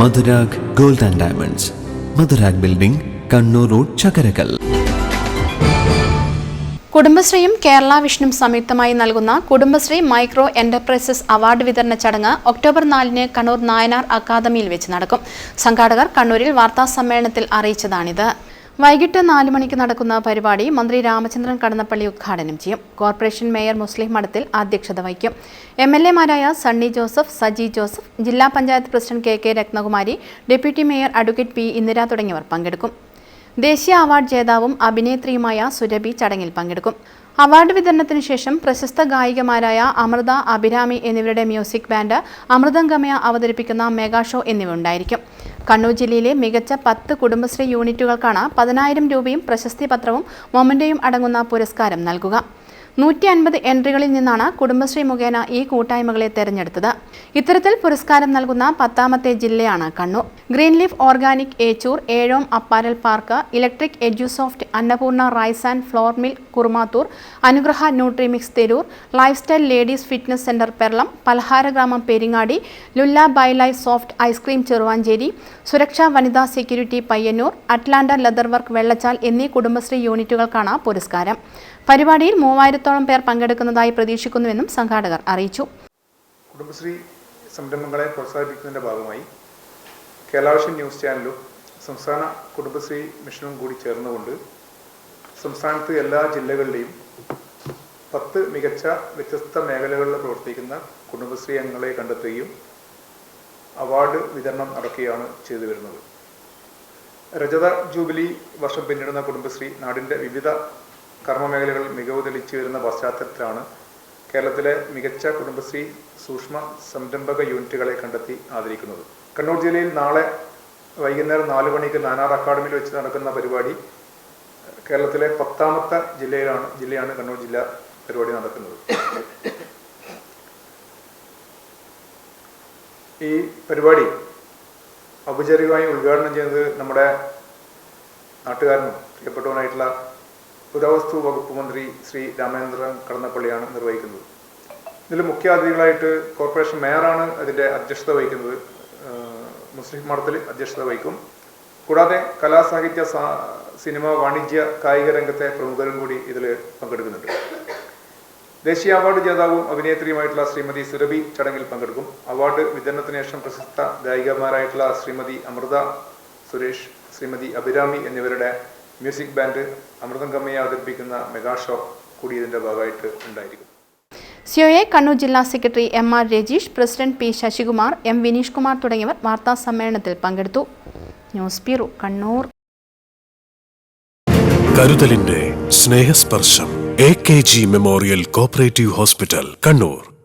Madhurag gold and diamonds. Madhurag building Kannur Road Chakkarakal. കുടുംബശ്രീയും Kerala വിഷ്ണും സംയുക്തമായി നൽകുന്ന കുടുംബശ്രീ മൈക്രോ എന്റർപ്രൈസസ് അവാർഡ് വിതരണ ചടങ്ങ് ഒക്ടോബർ നാലിന് കണ്ണൂർ നായനാർ അക്കാദമിയിൽ വെച്ച് നടക്കും. സംഘാടകർ കണ്ണൂരിൽ വാർത്താ സമ്മേളനത്തിൽ അറിയിച്ചതാണിത്. വൈകിട്ട് നാല് മണിക്ക് നടക്കുന്ന പരിപാടി മന്ത്രി രാമചന്ദ്രൻ കടന്നപ്പള്ളി ഉദ്ഘാടനം ചെയ്യും. കോർപ്പറേഷൻ മേയർ മുസ്ലിം മഠത്തിൽ അധ്യക്ഷത വഹിക്കും. എം എൽ എമാരായ സണ്ണി ജോസഫ് സജി ജോസഫ് ജില്ലാ panchayat president K K Ratnakumari deputy mayor advocate P Indira തുടങ്ങിയവർ പങ്കെടുക്കും. ദേശീയ അവാർഡ് ജേതാവും അഭിനേത്രിയുമായ സുരഭി ചടങ്ങിൽ പങ്കെടുക്കും. അവാർഡ് വിതരണത്തിന് ശേഷം പ്രശസ്ത ഗായികമാരായ അമൃത അഭിരാമി എന്നിവരുടെ മ്യൂസിക് ബാൻഡ് അമൃതംഗമയ അവതരിപ്പിക്കുന്ന മെഗാ ഷോ എന്നിവ ഉണ്ടായിരിക്കും. കണ്ണൂർ ജില്ലയിലെ മികച്ച പത്ത് കുടുംബശ്രീ യൂണിറ്റുകൾക്കാണ് പതിനായിരം രൂപയും പ്രശസ്തി പത്രവും മൊമന്റയും അടങ്ങുന്ന പുരസ്കാരം നൽകുക. നൂറ്റി അൻപത് എൻട്രികളിൽ നിന്നാണ് കുടുംബശ്രീ മുഖേന ഈ കൂട്ടായ്മകളെ തെരഞ്ഞെടുത്തത്. ഇത്തരത്തിൽ പുരസ്കാരം നൽകുന്ന പത്താമത്തെ ജില്ലയാണ് Kannur. Green leaf organic Echur Ezhome apparel park electric edusoft Annapurna rice and flour mill Kurumathur Anugraha nutrimix Theroor life style ladies fitness centre Perlam പലഹാരഗ്രാമം Peringadi lullaby life soft ice cream Cheruvanchery Suraksha Vanitha security Payyanur Atlanta leather work Vellachal എന്നീ കുടുംബശ്രീ യൂണിറ്റുകൾക്കാണ് പുരസ്കാരം. പരിപാടിയിൽ മൂവായിരത്തോളം പേർ പങ്കെടുക്കുന്നതായി പ്രതീക്ഷിക്കുന്നുവെന്നും സംഘാടകർ അറിയിച്ചു. കുടുംബശ്രീ സംരംഭങ്ങളെ പ്രോത്സാഹിപ്പിക്കുന്നതിന്റെ ഭാഗമായി Keralavision news ചാനലും സംസ്ഥാന കുടുംബശ്രീ മിഷനും കൂടി ചേർന്നുകൊണ്ട് സംസ്ഥാനത്ത് എല്ലാ ജില്ലകളിലെയും പത്ത് മികച്ച വ്യത്യസ്ത മേഖലകളിൽ പ്രവർത്തിക്കുന്ന കുടുംബശ്രീ അംഗങ്ങളെ കണ്ടെത്തുകയും അവാർഡ് വിതരണം നടക്കുകയാണ് ചെയ്തു വരുന്നത്. രജത ജൂബിലി വർഷം പിന്നിടുന്ന കുടുംബശ്രീ നാടിന്റെ വിവിധ കർമ്മമേഖലകളിൽ മികവ് തെളിച്ചു വരുന്ന പശ്ചാത്തലത്തിലാണ് കേരളത്തിലെ മികച്ച കുടുംബശ്രീ സൂക്ഷ്മ സംരംഭക യൂണിറ്റുകളെ കണ്ടെത്തി ആദരിക്കുന്നത്. കണ്ണൂർ ജില്ലയിൽ നാളെ വൈകുന്നേരം നാല് മണിക്ക് നാനാർ അക്കാഡമിയിൽ വെച്ച് നടക്കുന്ന പരിപാടി കേരളത്തിലെ പത്താമത്തെ ജില്ലയിലാണ് ജില്ലയാണ് കണ്ണൂർ ജില്ല പരിപാടി നടക്കുന്നത്. ഈ പരിപാടി ഔപചാരികമായി ഉദ്ഘാടനം ചെയ്യുന്നത് നമ്മുടെ നാട്ടുകാരനും പ്രിയപ്പെട്ടവനായിട്ടുള്ള പുരാവസ്തു വകുപ്പ് മന്ത്രി ശ്രീ രാമേന്ദ്രൻ കടന്നപ്പള്ളിയാണ് നിർവഹിക്കുന്നത്. ഇതിൽ മുഖ്യാതിഥികളായിട്ട് കോർപ്പറേഷൻ മേയറാണ് അതിന്റെ അധ്യക്ഷത വഹിക്കുന്നത്. മുസ്ലിം മഠത്തിൽ അധ്യക്ഷത വഹിക്കും. കൂടാതെ കലാസാഹിത്യ സിനിമ വാണിജ്യ കായിക രംഗത്തെ പ്രമുഖരും കൂടി ഇതിൽ പങ്കെടുക്കുന്നുണ്ട്. ദേശീയ അവാർഡ് ജേതാവും അഭിനേത്രിയുമായിട്ടുള്ള ശ്രീമതി സുരഭി ചടങ്ങിൽ പങ്കെടുക്കും. അവാർഡ് വിതരണത്തിന് ശേഷം പ്രശസ്ത ഗായികമാരായിട്ടുള്ള ശ്രീമതി അമൃത സുരേഷ് ശ്രീമതി അഭിരാമി എന്നിവരുടെ മ്യൂസിക് ബാൻഡ് അമൃതം കമ്മയെ അവതരിപ്പിക്കുന്ന മെഗാ ഷോ കൂടി ഇതിന്റെ ഭാഗമായിട്ട് ഉണ്ടായിരിക്കും. സിഒഎ കണ്ണൂർ ജില്ലാ secretary M R Rajeesh president P Sasikumar M Vineesh Kumar തുടങ്ങിയവർ വാർത്താ സമ്മേളനത്തിൽ പങ്കെടുത്തു. News bureau Kannur. കരുതലിന്റെ Snehasparsham A K G memorial cooperative hospital Kannur.